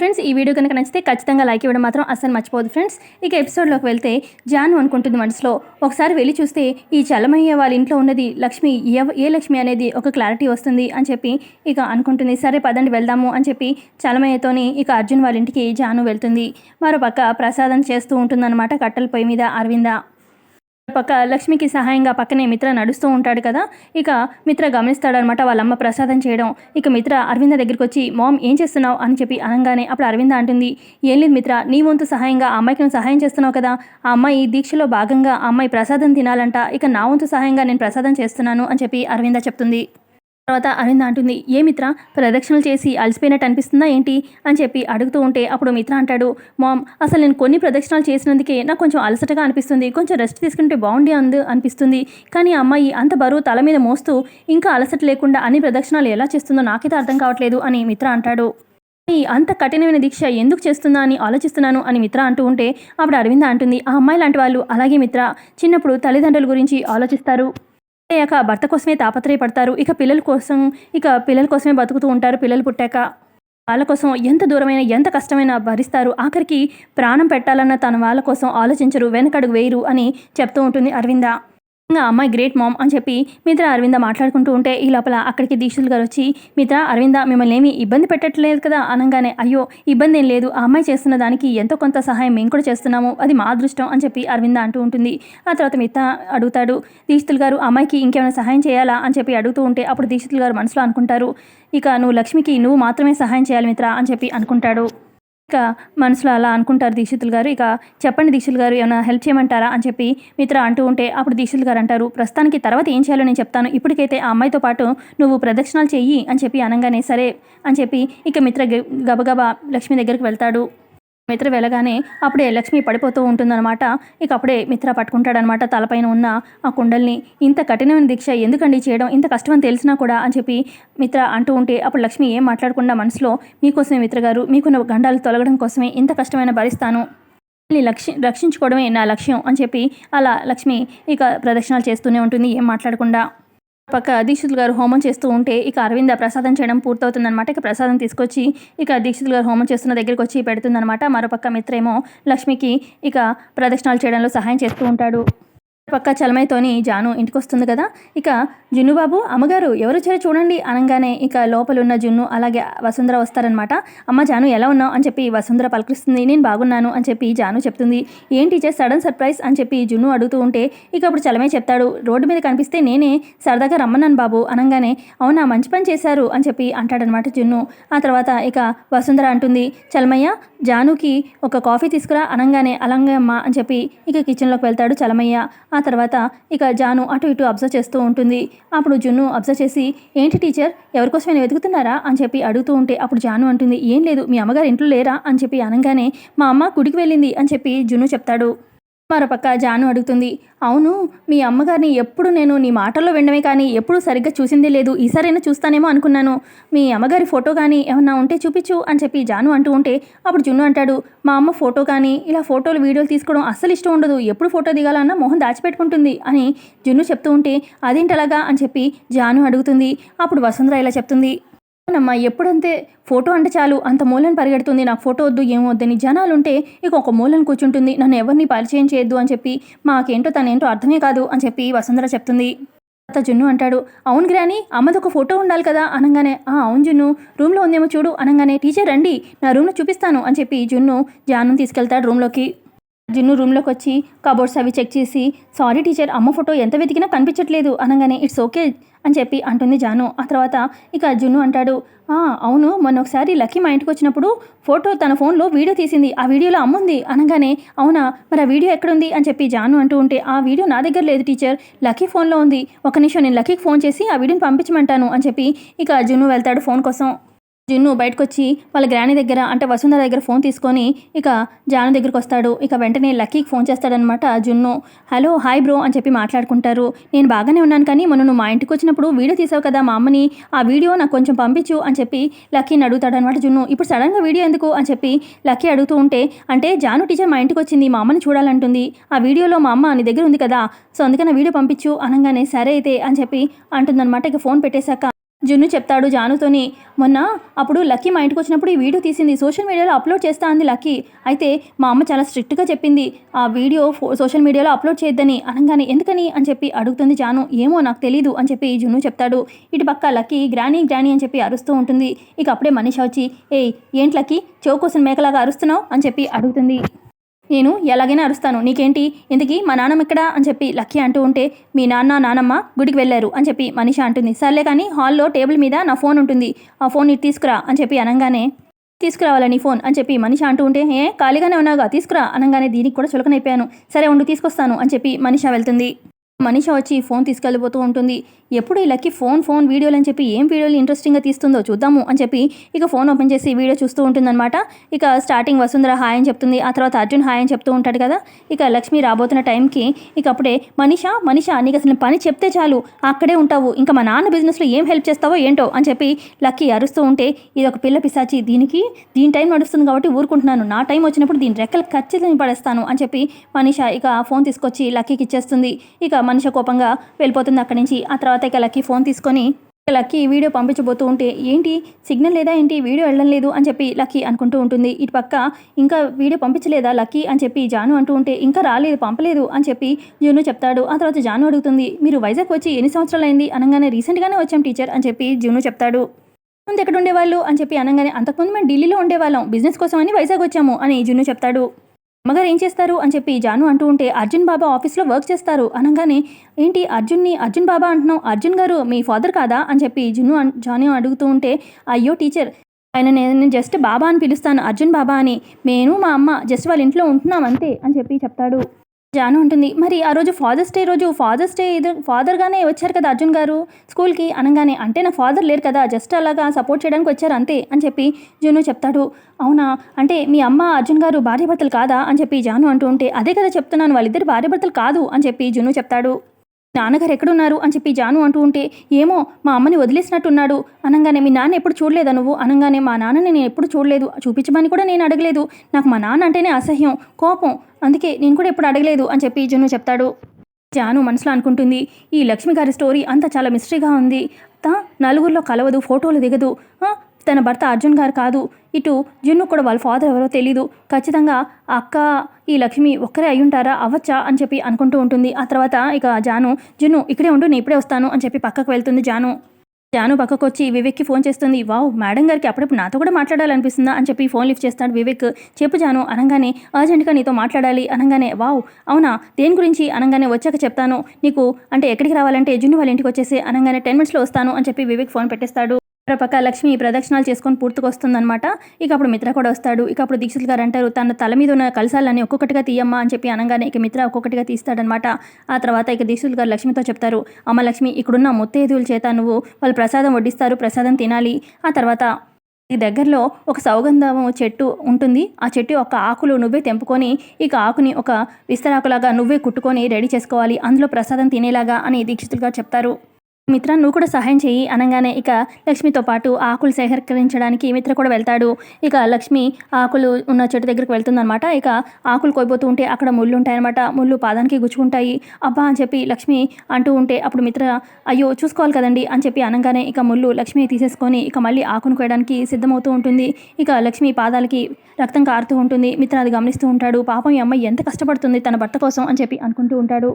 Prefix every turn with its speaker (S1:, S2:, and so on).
S1: Friends ఈ video కనుక నచ్చితే ఖచ్చితంగా లైక్ ఇవ్వడం మాత్రం అస్సలు మర్చిపోదు ఫ్రెండ్స్ ఇక ఎపిసోడ్లోకి వెళ్తే జాను అనుకుంటుంది మనసులో ఒకసారి వెళ్ళి చూస్తే ఈ చలమయ్య వాళ్ళ ఇంట్లో ఉన్నది లక్ష్మి ఏ లక్ష్మి అనేది ఒక క్లారిటీ వస్తుంది అని చెప్పి ఇక అనుకుంటుంది. సరే పదండి వెళ్దాము అని చెప్పి చలమయ్యతోని ఇక అర్జున్ వాళ్ళ ఇంటికి జాను వెళ్తుంది. మరోపక్క ప్రసాదం చేస్తూ ఉంటుందన్నమాట కట్టెల పొయ్యి మీద అరవింద. పక్క లక్ష్మికి సహాయంగా పక్కనే మిత్ర నడుస్తూ ఉంటాడు కదా ఇక మిత్ర గమనిస్తాడనమాట వాళ్ళమ్మ ప్రసాదం చేయడం. ఇక మిత్ర అరవింద దగ్గరికి వచ్చి మామ్ ఏం చేస్తున్నావు? అని చెప్పి అనగానే అప్పుడు అరవింద అంటుంది ఏం లేదు మిత్ర నీ వంతు సహాయంగా ఆ అమ్మాయికి నువ్వు సహాయం చేస్తున్నావు కదా ఆ అమ్మాయి దీక్షలో భాగంగా ఆ అమ్మాయి ప్రసాదం తినాలంట ఇక నా వంతు సహాయంగా నేను ప్రసాదం చేస్తున్నాను అని చెప్పి అరవింద చెప్తుంది. తర్వాత అరవింద అంటుంది ఏ మిత్ర ప్రదక్షిణలు చేసి అలసిపోయినట్టు అనిపిస్తుందా ఏంటి? అని చెప్పి అడుగుతూ ఉంటే అప్పుడు మిత్ర అంటాడు మామ్ అసలు నేను కొన్ని ప్రదక్షిణాలు చేసినందుకే నాకు కొంచెం అలసటగా అనిపిస్తుంది. కొంచెం రెస్ట్ తీసుకుంటే బాగుండి అందు అనిపిస్తుంది. కానీ ఆ అమ్మాయి అంత బరువు తల మీద మోస్తూ ఇంకా అలసట లేకుండా అన్ని ప్రదక్షిణాలు ఎలా చేస్తుందో నాకైతే అర్థం కావట్లేదు అని మిత్ర అంటాడు. అంత కఠినమైన దీక్ష ఎందుకు చేస్తుందా అని ఆలోచిస్తున్నాను అని మిత్ర అంటూ ఉంటే అప్పుడు అరవింద అంటుంది ఆ అమ్మాయి లాంటి వాళ్ళు అలాగే మిత్ర. చిన్నప్పుడు తల్లిదండ్రుల గురించి ఆలోచిస్తారు. అయ్యాక భర్త కోసమే తాపత్రయపడతారు. ఇక పిల్లల కోసం ఇక పిల్లల కోసమే బతుకుతూ ఉంటారు పిల్లలు పుట్టాక. వాళ్ళ కోసం ఎంత దూరమైన ఎంత కష్టమైనా భరిస్తారు. ఆఖరికి ప్రాణం పెట్టాలన్న తన వాళ్ళ కోసం ఆలోచించరు వెనకడుగు వేయరు అని చెప్తూ ఉంటుంది అరవింద. ఇంకా అమ్మాయి గ్రేట్ మామ్ అని చెప్పి మిత్ర అరవింద మాట్లాడుకుంటూ ఉంటే ఈ లోపల అక్కడికి దీక్షలు గారు వచ్చి మిత్ర అరవింద మిమ్మల్ని ఏమీ ఇబ్బంది పెట్టట్లేదు కదా అనగానే అయ్యో ఇబ్బంది ఏం లేదు ఆ అమ్మాయి చేస్తున్న దానికి ఎంతో కొంత సహాయం మేము కూడా చేస్తున్నాము అది మా అదృష్టం అని చెప్పి అరవింద అంటూ ఉంటుంది. ఆ తర్వాత మిత్ర అడుగుతాడు దీక్షితులు గారు అమ్మాయికి ఇంకేమైనా సహాయం చేయాలా? అని చెప్పి అడుగుతూ ఉంటే అప్పుడు దీక్షితులు గారు మనసులో అనుకుంటారు ఇక నువ్వు లక్ష్మికి నువ్వు మాత్రమే సహాయం చేయాలి మిత్ర అని చెప్పి అనుకుంటాడు. ఇక మనసులో అలా అనుకుంటారు దీక్షితులు గారు. ఇక చెప్పండి దీక్షితులు గారు ఏమైనా హెల్ప్ చేయమంటారా అని చెప్పి మిత్ర అంటూ ఉంటే అప్పుడు దీక్షితులు గారు అంటారు ప్రస్తుతానికి తర్వాత ఏం చేయాలో నేను చెప్తాను. ఇప్పటికైతే ఆ అమ్మాయితో పాటు నువ్వు ప్రదక్షిణాలు చెయ్యి అని చెప్పి అనగానే సరే అని చెప్పి ఇక మిత్ర గ- గబగబా లక్ష్మి దగ్గరికి వెళ్తాడు. మిత్ర వెళ్ళగానే అప్పుడే లక్ష్మి పడిపోతూ ఉంటుందన్నమాట. ఇక అప్పుడే మిత్ర పట్టుకుంటాడనమాట తలపైన ఉన్న ఆ కుండల్ని. ఇంత కఠినమైన దీక్ష ఎందుకండి చేయడం? ఇంత కష్టం అని తెలిసినా కూడా అని చెప్పి మిత్ర అంటూ ఉంటే అప్పుడు లక్ష్మి ఏం మాట్లాడకుండా మనసులో మీకోసమే మిత్ర గారు మీకున్న గండాలు తొలగడం కోసమే ఇంత కష్టమైన భరిస్తాను. మిమ్మల్ని లక్ష్య రక్షించుకోవడమే నా లక్ష్యం అని చెప్పి అలా లక్ష్మి ఇక ప్రదక్షిణాలు చేస్తూనే ఉంటుంది ఏం మాట్లాడకుండా. పక్క దీక్షితులు గారు హోమం చేస్తూ ఉంటే ఇక అరవింద ప్రసాదం చేయడం పూర్తవుతుందన్నమాట. ఇక ప్రసాదం తీసుకొచ్చి ఇక దీక్షితులు గారు హోమం చేస్తున్న దగ్గరికి వచ్చి పెడుతుందన్నమాట. మరోపక్క మిత్రేమో లక్ష్మికి ఇక ప్రదక్షిణాలు చేయడంలో సహాయం చేస్తూ ఉంటాడు. పక్క చలమైతోని జాను ఇంటికొస్తుంది కదా. ఇక జున్ను బాబు అమ్మగారు ఎవరు వచ్చారో చూడండి అనగానే ఇక లోపల ఉన్న జున్ను అలాగే వసుంధర వస్తారనమాట. అమ్మ జాను ఎలా ఉన్నావు? అని చెప్పి వసుంధర పలకరిస్తుంది. నేను బాగున్నాను అని చెప్పి జాను చెప్తుంది. ఏంటి టీచర్ సడన్ సర్ప్రైజ్ అని చెప్పి జున్ను అడుగుతూ ఉంటే ఇక అప్పుడు చలమే చెప్తాడు రోడ్డు మీద కనిపిస్తే నేనే సరదాగా రమ్మన్నాను బాబు అనగానే అవునా మంచి పని చేశారు అని చెప్పి అంటాడనమాట జున్ను. ఆ తర్వాత ఇక వసుంధర అంటుంది చలమయ్య జానుకి ఒక కాఫీ తీసుకురా అనగానే అలాగే అమ్మ అని చెప్పి ఇక కిచెన్లోకి వెళ్తాడు చలమయ్య. ఆ తర్వాత ఇక జాను అటు ఇటు అబ్జర్వ్ చేస్తూ ఉంటుంది. అప్పుడు జున్ను అబ్జర్వ్ చేసి ఏంటి టీచర్ ఎవరికోసమైనా వెతుకుతున్నారా? అని చెప్పి అడుగుతూ ఉంటే అప్పుడు జాను అంటుంది ఏం లేదు మీ అమ్మగారు ఇంట్లో లేరా? అని చెప్పి అనగానే మా అమ్మ గుడికి వెళ్ళింది అని చెప్పి జున్ను చెప్తాడు. మరోపక్క జాను అడుగుతుంది. అవును మీ అమ్మగారిని ఎప్పుడు నేను నీ మాటల్లో వినడమే కానీ ఎప్పుడు సరిగ్గా చూసిందే లేదు. ఈసారైనా చూస్తానేమో అనుకున్నాను. మీ అమ్మగారి ఫోటో కానీ ఏమన్నా ఉంటే చూపించు అని చెప్పి జాను అంటూ ఉంటే అప్పుడు జున్ను అంటాడు మా అమ్మ ఫోటో కానీ ఇలా ఫోటోలు వీడియోలు తీసుకోవడం అస్సలు ఇష్టం ఉండదు. ఎప్పుడు ఫోటో దిగాలన్నా మొహం దాచిపెట్టుకుంటుంది అని జున్ను చెప్తూ ఉంటే అదేంటలాగా అని చెప్పి జాను అడుగుతుంది. అప్పుడు వసుంధర ఇలా చెప్తుంది అవునమ్మా ఎప్పుడంతే ఫోటో అంటే చాలు అంత మూలను పరిగెడుతుంది నాకు ఫోటో వద్దు ఏం వద్దని జనాలు ఉంటే ఇక ఒక మూలను కూర్చుంటుంది నన్ను ఎవరిని పరిచయం చేయొద్దు అని చెప్పి మాకేంటో తనేంటో అర్థమే కాదు అని చెప్పి వసుంధర చెప్తుంది. అత్త జున్ను అంటాడు అవును గ్రాని అమ్మది ఒక ఫోటో ఉండాలి కదా అనగానే ఆ అవును జున్ను రూమ్లో ఉందేమో చూడు అనగానే టీచర్ రండి నా రూమ్లో చూపిస్తాను అని చెప్పి జున్ను జాను తీసుకెళ్తాడు రూమ్లోకి. జున్ను రూమ్లోకి వచ్చి కబోర్డ్స్ అవి చెక్ చేసి సారీ టీచర్ అమ్మ ఫోటో ఎంత వెతికినా కనిపించట్లేదు. అనగానే ఇట్స్ ఓకే అని చెప్పి అంటుంది జాను. ఆ తర్వాత ఇక జున్ను అంటాడు "ఆ, అవును మొన్న ఒకసారి లక్కీ మా ఇంటికి వచ్చినప్పుడు ఫోటో తన ఫోన్లో వీడియో తీసింది ఆ వీడియోలో అమ్ముంది అనగానే అవునా మరి ఆ వీడియో ఎక్కడుంది? అని చెప్పి జాను అంటూ ఉంటే ఆ వీడియో నా దగ్గర లేదు టీచర్ లక్కీ ఫోన్లో ఉంది. ఒక నిమిషం నేను లక్కీకి ఫోన్ చేసి ఆ వీడియోని పంపించమంటాను అని చెప్పి ఇక జున్ను వెళ్తాడు ఫోన్ కోసం. జున్ను బయటకు వచ్చి వాళ్ళ గ్రాని దగ్గర అంటే వసుంధర దగ్గర ఫోన్ తీసుకొని ఇక జాను దగ్గరికి వస్తాడు. ఇక వెంటనే లక్కీకి ఫోన్ చేస్తాడనమాట జున్ను. హలో హాయ్ బ్రో అని చెప్పి మాట్లాడుకుంటారు. నేను బాగానే ఉన్నాను కానీ మొన్న నువ్వు మా ఇంటికి వచ్చినప్పుడు వీడియో తీసావు కదా మా అమ్మని. ఆ వీడియో నాకు కొంచెం పంపించు అని చెప్పి లక్కీని అడుగుతాడనమాట జున్ను. ఇప్పుడు సడన్గా వీడియో ఎందుకు? అని చెప్పి లక్కీ అడుగుతూ ఉంటే అంటే జాను టీచర్ మా ఇంటికి వచ్చింది మా అమ్మని చూడాలంటుంది. ఆ వీడియోలో మా అమ్మ నీ దగ్గర ఉంది కదా సో అందుకని వీడియో పంపించు అనగానే సరే అయితే అని చెప్పి అంటుందన్నమాట. ఇక ఫోన్ పెట్టేశాక జున్ను చెప్తాడు జానుతోని మొన్న అప్పుడు లక్కీ మా ఇంటికి వచ్చినప్పుడు ఈ వీడియో తీసింది. సోషల్ మీడియాలో అప్లోడ్ చేస్తా అంది లక్కీ. అయితే మా అమ్మ చాలా స్ట్రిక్ట్గా చెప్పింది ఆ వీడియో ఫో- సోషల్ మీడియాలో అప్లోడ్ చేయొద్దని అనగానే ఎందుకని? అని చెప్పి అడుగుతుంది జాను. ఏమో నాకు తెలీదు అని చెప్పి జున్ను చెప్తాడు. ఇటు పక్క లక్కీ గ్రానీ గ్రానీ అని చెప్పి అరుస్తూ ఉంటుంది. ఇక అప్పుడే మనిషి వచ్చి ఏయ్ ఏంటి లక్కీ? చెవు కోసం మేకలాగా అరుస్తున్నావు? అని చెప్పి అడుగుతుంది. నేను ఎలాగైనా అరుస్తాను. నీకేంటి? ఇంతకీ మా నాన్నమ్మ ఇక్కడ అని చెప్పి లక్కీ అంటూ ఉంటే మీ నాన్న నానమ్మ గుడికి వెళ్ళారు అని చెప్పి మనిష అంటుంది. సర్లే కానీ హాల్లో టేబుల్ మీద నా ఫోన్ ఉంటుంది. ఆ ఫోన్ ఇటు తీసుకురా అని చెప్పి అనగానే తీసుకురావాలా నీ ఫోన్ అని చెప్పి మనిషి అంటూ ఉంటే ఏ ఖాళీగానే ఉన్నాగా తీసుకురా అనగానే దీనికి కూడా చులకనైపోయాను. సరే ఉండు తీసుకొస్తాను అని చెప్పి మనిష వెళ్తుంది. మనిషి వచ్చి ఫోన్ తీసుకెళ్ళిపోతూ ఉంటుంది. ఎప్పుడు ఈ లక్కీ ఫోన్ ఫోన్ వీడియోలు అని చెప్పి ఏం వీడియోలు ఇంట్రెస్టింగ్గా తీస్తుందో చూద్దాము అని చెప్పి ఇక ఫోన్ ఓపెన్ చేసి వీడియో చూస్తూ ఉంటుందన్నమాట. ఇక స్టార్టింగ్ వసుంధర హాయ్ అని చెప్తుంది. ఆ తర్వాత అర్జున్ హాయ్ అని చెప్తూ ఉంటాడు కదా. ఇక లక్ష్మి రాబోతున్న టైంకి ఇక అప్పుడే మనిషా మనిష నీకు అసలు పని చెప్తే చాలు. అక్కడే ఉంటావు. ఇంకా మా నాన్న బిజినెస్లో ఏం హెల్ప్ చేస్తావో ఏంటో? అని చెప్పి లక్కీ అరుస్తూ ఉంటే ఇది ఒక పిల్ల పిశాచి. దీనికి దీని టైం నడుస్తుంది కాబట్టి ఊరుకుంటున్నాను. నా టైం వచ్చినప్పుడు దీని రెక్కలు ఖచ్చితంగా పడేస్తాను. అని చెప్పి మనిషా ఇక ఫోన్ తీసుకొచ్చి లక్కీకి ఇచ్చేస్తుంది. ఇక మనిష కోపంగా వెళ్ళిపోతుంది అక్కడి నుంచి. ఆ తర్వాత ఇక లక్కీ ఫోన్ తీసుకొని లక్కీ వీడియో పంపించబోతూ ఉంటే ఏంటి? సిగ్నల్ లేదా ఏంటి? వీడియో వెళ్ళడం లేదు అని చెప్పి లక్కీ అనుకుంటూ ఉంటుంది. ఇటు పక్క ఇంకా వీడియో పంపించలేదా లక్కీ? అని చెప్పి జాను అంటూ ఉంటే ఇంకా రాలేదు పంపలేదు అని చెప్పి జూను చెప్తాడు. ఆ తర్వాత జాను అడుగుతుంది మీరు వైజాగ్ వచ్చి ఎన్ని సంవత్సరాలు అయింది? అనగానే రీసెంట్గానే వచ్చాం టీచర్ అని చెప్పి జూను చెప్తాడు. ముందు ఎక్కడ ఉండేవాళ్ళు అని చెప్పి అనగానే అంతకుముందు మేము ఢిల్లీలో ఉండేవాళ్ళం. బిజినెస్ కోసం అని వైజాగ్ వచ్చాము అని జున్ను చెప్తాడు. అమ్మగారు ఏం చేస్తారు అని చెప్పి జాను అంటూ ఉంటే అర్జున్ బాబా ఆఫీస్లో వర్క్ చేస్తారు. అనగానే ఏంటి అర్జున్ని అర్జున్ బాబా అంటున్నావు? అర్జున్ గారు మీ ఫాదర్ కాదా? అని చెప్పి జున్ను జాను అడుగుతూ ఉంటే అయ్యో టీచర్ ఆయన నేను జస్ట్ బాబా అని పిలుస్తాను అర్జున్ బాబా అని. నేను మా అమ్మ జస్ట్ వాళ్ళ ఇంట్లో ఉంటున్నాం అంతే అని చెప్పి చెప్తాడు. జాను ఉంటుంది. మరి ఆ రోజు ఫాదర్స్ డే రోజు ఫాదర్స్ డే ఇది ఫాదర్గానే వచ్చారు కదా అర్జున్ గారు? స్కూల్కి అనగానే అంటే నా ఫాదర్ లేరు కదా జస్ట్ అలాగా సపోర్ట్ చేయడానికి వచ్చారు అంతే అని చెప్పి జును చెప్తాడు. అవునా? అంటే మీ అమ్మ అర్జున్ గారు భార్యాభర్తలు కాదా అని చెప్పి జాను అంటూ ఉంటే అదే కదా చెప్తున్నాను వాళ్ళిద్దరు భార్యాభర్తలు కాదు అని చెప్పి జును చెప్తాడు. నాన్నగారు ఎక్కడున్నారు? అని చెప్పి జాను అంటూ ఉంటే ఏమో మా అమ్మని వదిలేసినట్టున్నాడు. అనగానే మీ నాన్న ఎప్పుడు చూడలేదా నువ్వు? అనగానే మా నాన్నని నేను ఎప్పుడు చూడలేదు. చూపించమని కూడా నేను అడగలేదు. నాకు మా నాన్న అంటేనే అసహ్యం కోపం. అందుకే నేను కూడా ఎప్పుడు అడగలేదు అని చెప్పి జున్ను చెప్తాడు. జాను మనసులో అనుకుంటుంది ఈ లక్ష్మి గారి స్టోరీ అంతా చాలా మిస్టరీగా ఉంది. తా నలుగురిలో కలవదు ఫోటోలు దిగదు. తన భర్త అర్జున్ గారు కాదు. ఇటు జున్ను కూడా వాళ్ళ ఫాదర్ ఎవరో తెలీదు. ఖచ్చితంగా అక్క ఈ లక్ష్మి ఒక్కరే అయ్యుంటారా? అవ్వచ్చా? అని చెప్పి అనుకుంటూ ఉంటుంది. ఆ తర్వాత ఇక జాను జున్ను ఇక్కడే ఉండు నేను ఇప్పుడే వస్తాను అని చెప్పి పక్కకు వెళ్తుంది జాను. జాను పక్కకు వచ్చి వివేక్కి ఫోన్ చేస్తుంది. వావ్ మేడం గారికి అప్పుడప్పుడు నాతో కూడా మాట్లాడాలనిపిస్తుందా? అని చెప్పి ఫోన్ లిఫ్ట్ చేస్తాడు వివేక్. చెప్పు జాను అనగానే అర్జెంట్గా నీతో మాట్లాడాలి అనగానే వావ్ అవునా? దేని గురించి? అనగానే వచ్చాక చెప్తాను. నీకు అంటే ఎక్కడికి రావాలంటే జున్ను వాళ్ళ ఇంటికి వచ్చేసి అనగానే టెన్ మినిట్స్లో వస్తాను అని చెప్పి వివేక్ ఫోన్ పెట్టేస్తాడు. మరో పక్క లక్ష్మి ప్రదక్షిణాలు చేసుకొని పూర్తికొస్తుందనమాట ఇక అప్పుడు మిత్ర కూడా వస్తాడు. ఇక అప్పుడు దీక్షిత్ గారు అంటారు తన తల మీద ఉన్న కలసాలని ఒక్కొక్కటిగా తీయమ్మా అని చెప్పి అనగానే ఇక మిత్ర ఒక్కొక్కటిగా తీస్తాడనమాట ఆ తర్వాత ఇక దీక్షిత్ గారు లక్ష్మితో చెప్తారు అమ్మ లక్ష్మి ఇక్కడున్న ముత్తేదువుల చేత నువ్వు వాళ్ళు ప్రసాదం వడ్డిస్తారు ప్రసాదం తినాలి. ఆ తర్వాత ఈ దగ్గరలో ఒక సౌగంధం చెట్టు ఉంటుంది. ఆ చెట్టు యొక్క ఆకులు నువ్వే తెంపుకొని ఇక ఆకుని ఒక విస్తరాకులాగా నువ్వే కుట్టుకొని రెడీ చేసుకోవాలి. అందులో ప్రసాదం తినేలాగా అని దీక్షితులుగా చెప్తారు. మిత్ర నువ్వు కూడా సహాయం చెయ్యి అనగానే ఇక లక్ష్మితో పాటు ఆకులు సేకరించడానికి మిత్ర కూడా వెళ్తాడు. ఇక లక్ష్మి ఆకులు ఉన్న చెట్టు దగ్గరికి వెళ్తుందనమాట ఇక ఆకులు కోయిపోతూ ఉంటే అక్కడ ముళ్ళు ఉంటాయన్నమాట. ముళ్ళు పాదానికి గుచ్చుకుంటాయి. అబ్బా అని చెప్పి లక్ష్మి అంటూ ఉంటే అప్పుడు మిత్ర అయ్యో చూసుకోవాలి కదండి అని చెప్పి అనగానే ఇక ముళ్ళు లక్ష్మి తీసేసుకొని ఇక మళ్ళీ ఆకును కోయడానికి సిద్ధమవుతూ ఉంటుంది. ఇక లక్ష్మి పాదాలకి రక్తం కారుతూ ఉంటుంది. మిత్ర అది గమనిస్తూ ఉంటాడు. పాపం ఈ అమ్మాయి ఎంత కష్టపడుతుంది తన భర్త కోసం అని చెప్పి అనుకుంటూ ఉంటాడు.